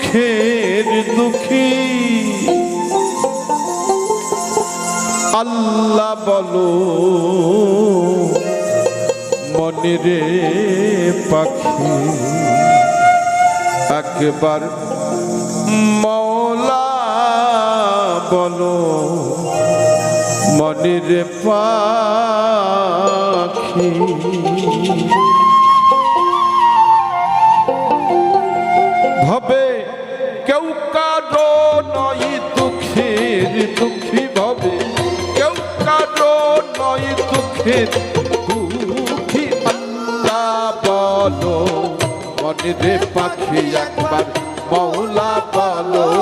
দুঃখের দুঃখী। আল্লাহ বলো মনিরে পাখি একবার মৌলা বলো মনিরে পাখি। কেউ কারও নয় দুঃখী আল্লাহ বলো। মনিরে পাখি একবার বলো।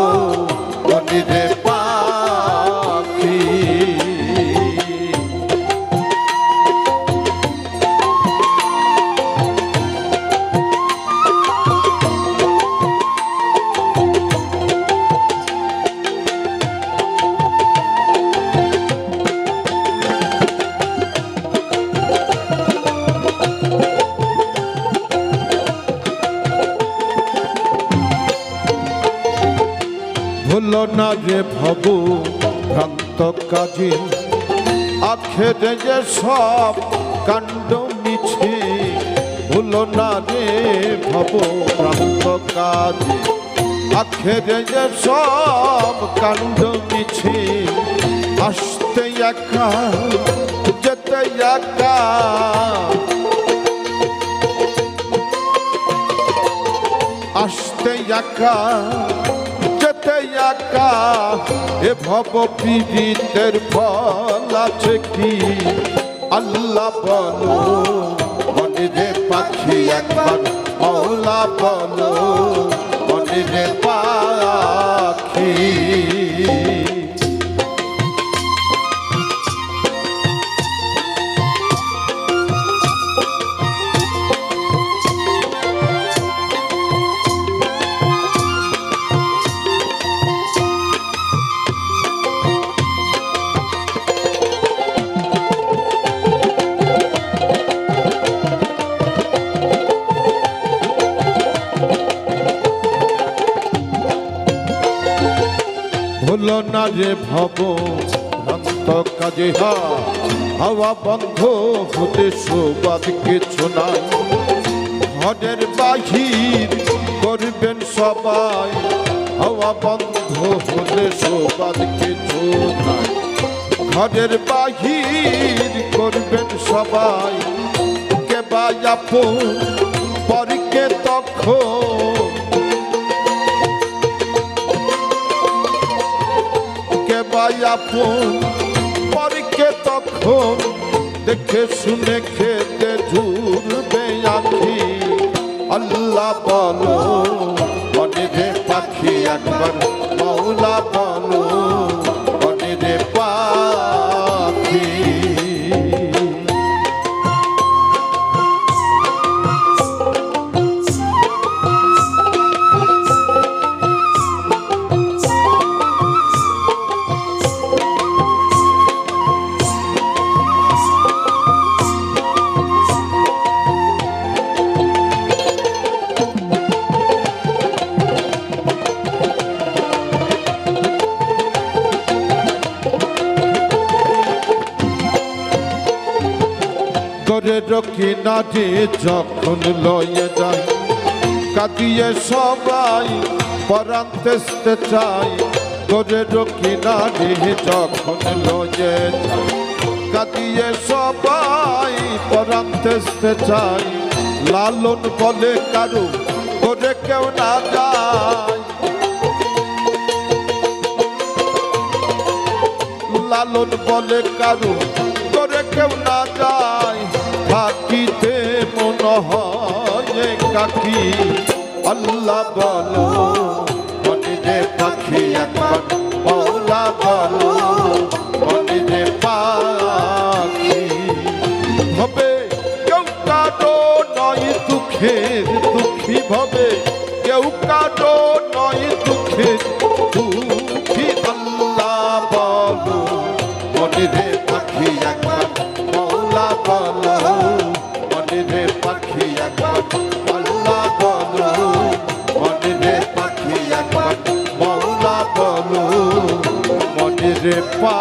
ভুলো না রে ভাবু ভ্রান্ত কাজে। আখেরে যে সব কাণ্ড মিছে, ভুলো না রে ভাবু ভ্রান্ত কাজে। আখেরে যে সব কাণ্ড মিছে, আসতে একা, যেতে একা। আসতে একা একা, এ ভব পীড়িতের ফল আছে কি? আল্লাহ বলো, মনিরে পাখি একবার মৌলা বলো, মনিরে পাখি হলো না রে ভব ভ্রান্ত কাজে হাওয়া বন্ধ হতে সোবাদ কিছু নাই। ঘরের বাহির করবেন সবাই, হাওয়া বন্ধ হলে সোবাদ কিছু নাই। ঘরের বাহির করবেন সবাই, কে বা পরকে তখন আপন পরকে তখন দেখে শুনে খেতে রকি নাটে যখন লয়ে যায়, কাঁদিয়ে সবাই পরান্তেস্তে চাই রকি নাটে যখন লয়ে যায়, কাঁদিয়ে সবাই পরান্তেস্তে চাই লালন বলে কারু করে কেউ না যায়। লালন বলে কারু করে কেউ না যায়। হয় কাকি, আল্লাহ বলো মনিরে পাখি একবার মৌলা বলো মনিরে পাখি। হবে কেউ কারও নয় দুঃখের, দুঃখী ভবে কেউ কারও নয় দুঃখের, দুঃখী আল্লাহ বলো মনিরে ভালো মনের পা